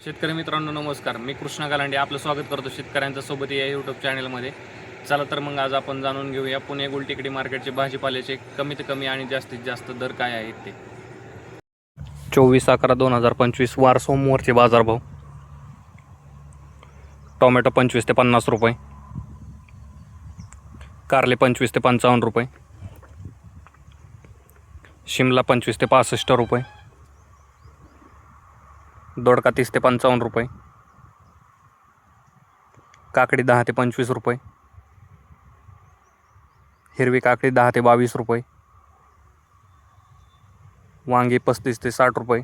शेतकरी मित्रांनो नमस्कार. मी कृष्णा गालांडे आपलं स्वागत करतो शेतकऱ्यांच्या सोबत या यूट्यूब चॅनलमध्ये चला तर मग आज आपण जाणून घेऊया पुणे गुलटेकडी मार्केटचे भाजीपाल्याचे कमीत कमी आणि जास्तीत जास्त दर काय आहेत ते. चोवीस अकरा दोन हजार पंचवीस वार सोमवारचे बाजारभाव. टोमॅटो पंचवीस ते पन्नास रुपये. कारले पंचवीस ते पंचावन्न रुपये. शिमला पंचवीस ते पासष्ट रुपये. दोडका तीस ते पंचावन्न रुपये. काकडी दहा ते पंचवीस रुपये. हिरवी काकडी दहा ते बावीस रुपये. वांगी पस्तीस ते साठ रुपये.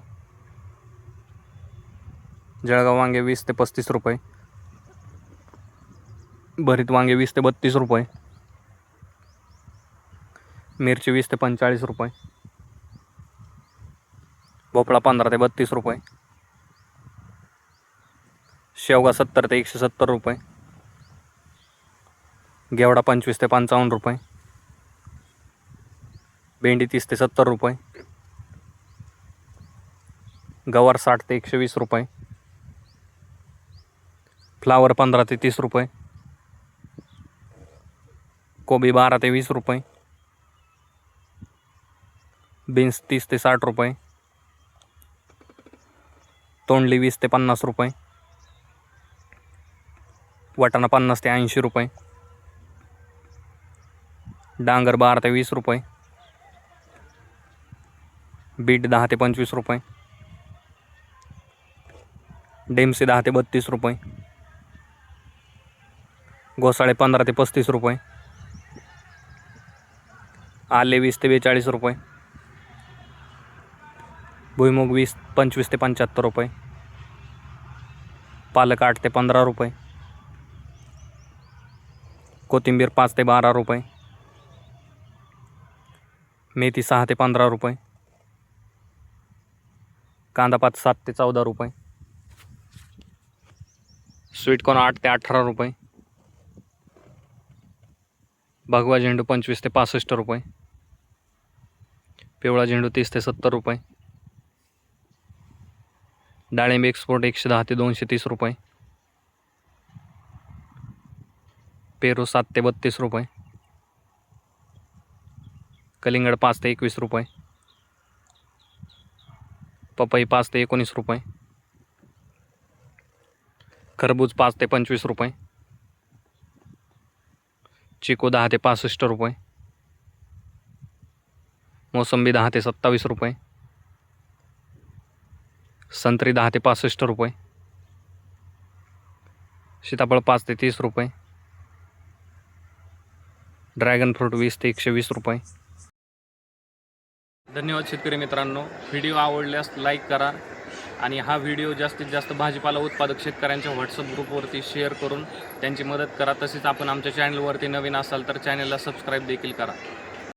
जळगाव वांगे वीस ते पस्तीस रुपये. भरीत वांगे वीस ते बत्तीस रुपये. मिरची वीस ते पंचेचाळीस रुपये. भोपळा पंधरा ते बत्तीस रुपये. शेवगा सत्तर ते एकशे सत्तर रुपये. घेवडा पंचवीस ते पंचावन्न रुपये. भेंडी तीस ते सत्तर रुपये. गवार साठ ते एकशे वीस रुपये. फ्लावर पंधरा ते तीस रुपये. कोबी बारा ते वीस रुपये. बीन्स तीस ते साठ रुपये. तोंडली वीस ते पन्नास रुपये. वाटाणा पन्नास ते ऐंशी रुपये. डांगर बारा ते वीस रुपये. बीट दहा ते पंचवीस रुपये. डेमसी दहा ते बत्तीस रुपये. घोसाळे पंधरा ते पस्तीस रुपये. आले वीस ते बेचाळीस रुपये. भुईमुग वीस पंचवीस ते पंच्याहत्तर रुपये. पालक आठ ते पंधरा रुपये. कोथिंबीर पाच ते बारा रुपये. मेथी सहा ते पंधरा रुपये. कांदा पात सात ते चौदा रुपये. स्वीटकॉर्न आठ ते अठरा रुपये. भगवा झेंडू पंचवीस ते पासष्ट रुपये. पिवळा झेंडू तीस ते सत्तर रुपये. डाळिंब एक्सपोर्ट एकशे दहा ते दोनशे तीस रुपये. पेरू सात ते बत्तीस रुपये. कलिंगड पाच ते एकवीस रुपये. पपई पाच ते एकोणीस रुपये. खरबूज पाच ते पंचवीस रुपये. चिकू दहा ते पासष्ट रुपये. मोसंबी दहा ते सत्तावीस रुपये. संत्री दहा ते पासष्ट रुपये. सीताफळ पाच ते तीस रुपये. ड्रॅगन फ्रूट वीस ते एकशे वीस रुपये. धन्यवाद शेतकरी मित्रांनो. व्हिडिओ आवडल्यास लाईक करा आणि हा व्हिडिओ जास्तीत जास्त भाजीपाला उत्पादक शेतकऱ्यांच्या व्हॉट्सअप ग्रुपवरती शेअर करून त्यांची मदत करा. तसेच आपण आमच्या चॅनलवरती नवीन असाल तर चॅनलला सबस्क्राईब देखील करा.